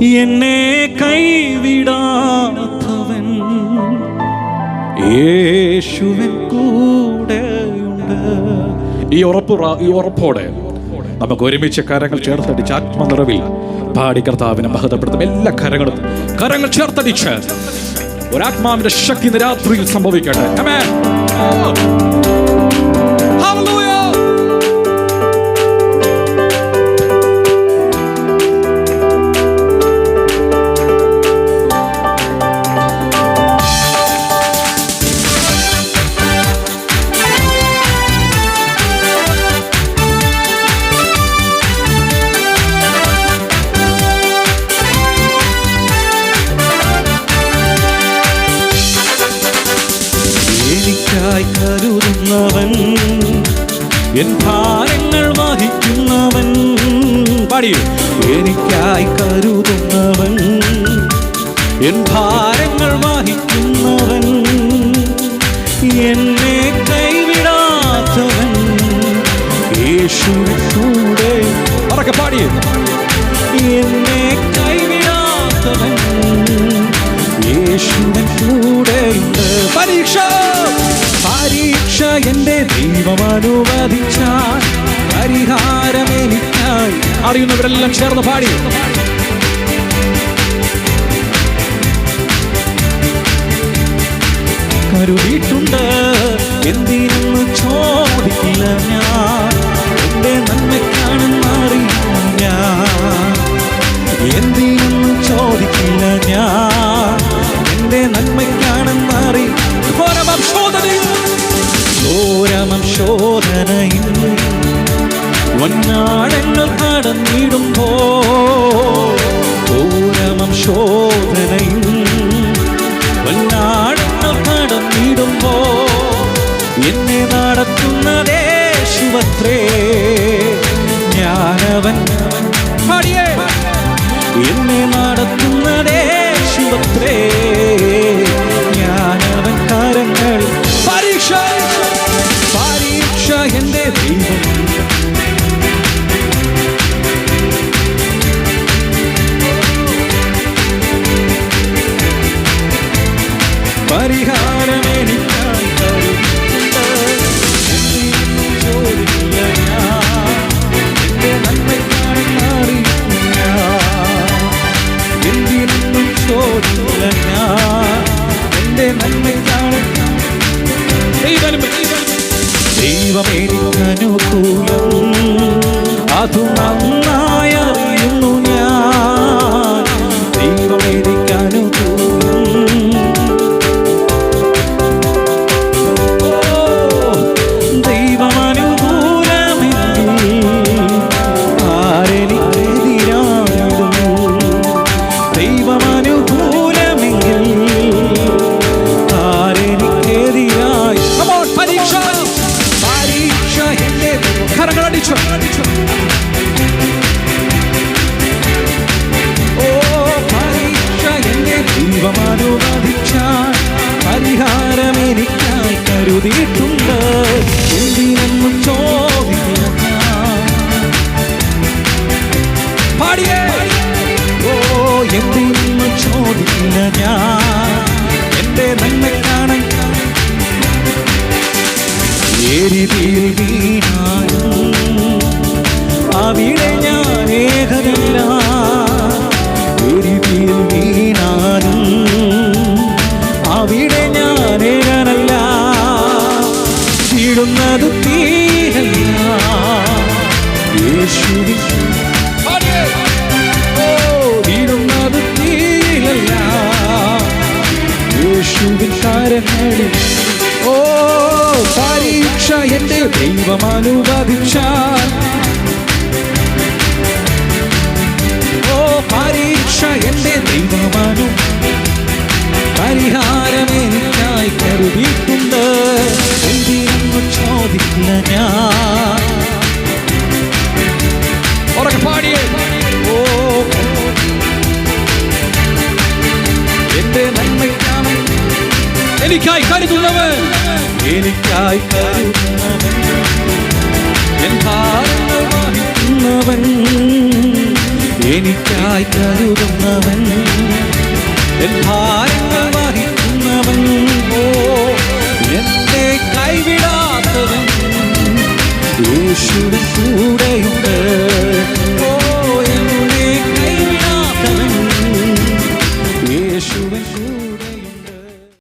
എന്നെ കൈവിടാത്തവൻ. യേശുവൻ ഉണ്ട്. ഈ ഉറപ്പ് ഈ ഉറപ്പോടെ നമുക്ക് ഒരുമിച്ച് കരങ്ങൾ ചേർത്തടിച്ച് ആത്മനിറവിൽ പാടി കർത്താവിനെ മഹതപ്പെടുത്തും എല്ലാ കരങ്ങളും കരങ്ങൾ ചേർത്തടിച്ച്. ഒരാത്മാവിന്റെ ശക്തി രാത്രിയിൽ സംഭവിക്കട്ടെ. എനിക്കായി കരുതുന്നവൻ എൻ ഭാരങ്ങൾ വഹിക്കുന്നവൻ പാടി എനിക്കായി കരുതുന്നവൻ എൻ ഭാരങ്ങൾ വഹിക്കുന്നവൻ എന്നെ കൈവിടാത്തവൻ യേശുവിൻ കൂടെ പാടിയോ? പാടി എന്നെ കൈവിടാത്തവൻ യേശുവിൻ കൂടെയുണ്ട് പരീക്ഷ എന്റെ ദൈവമനുവദിച്ചാൽ പരിഹാരം അറിയുന്നവരെല്ലാം ചേർന്ന് പാടി. കരുതിയിട്ടുണ്ട് എന്തിനെന്ന് ചോദിക്കില്ല ഞാൻ. എന്റെ നന്മക്കാണ് അറിയുന്നു ഞാൻ. എന്തിനെന്ന് ചോദിക്കില്ല ഞാൻ. എന്റെ നന്മയ്ക്കാണെന്ന് വന്നാടങ്ങൾ കടന്നിടുമ്പോ ഘോരമം ശോധനയിൽ വല്ലാടങ്ങൾ കടന്നിടുമ്പോ എന്നെ നടത്തുന്നതേശുവത്രേ ഞാനവൻ. പാടിയേ. എന്നെ എന്റെ നന്മയ്ക്കാണെന്ന് ദൈവം എനിക്കനുകൂലം അതു നന്നായി അറിയുന്നു ഞാൻ എരിതിയിൽ വീണാലും അവിടെ ഞാൻ ഏകനല്ല എരിതിയിൽ വീണാലും അവിടെ ഞാൻ ഏകനല്ല വീടുന്നത് തീരല്ല യേശുവിൻ വീടുന്നത് തീരല്ല യേശുവിൻ ഓ പരീക്ഷ എന്റെ ദൈവം അനുവദിച്ച ഓ പരീക്ഷ എന്റെ ദൈവമനു. പരിഹാരം എനിക്കായി കരുതിയിട്ടുണ്ട്. എന്തിനൊന്നും ചോദിക്കില്ല ഞാൻ. എനിക്കായി കരുതുന്നവൻ. എനിക്കായി കരുതുന്നവൻ. എൻ ഭാരങ്ങൾ വഹിക്കുന്നവൻ. എനിക്കായി കരുതുന്നവൻ. എൻ ഭാരങ്ങൾ വഹിക്കുന്നവൻ. ഓ എന്നെ കൈവിടാത്തവൻ. യേശുവിൻ കൂടെയുണ്ട്.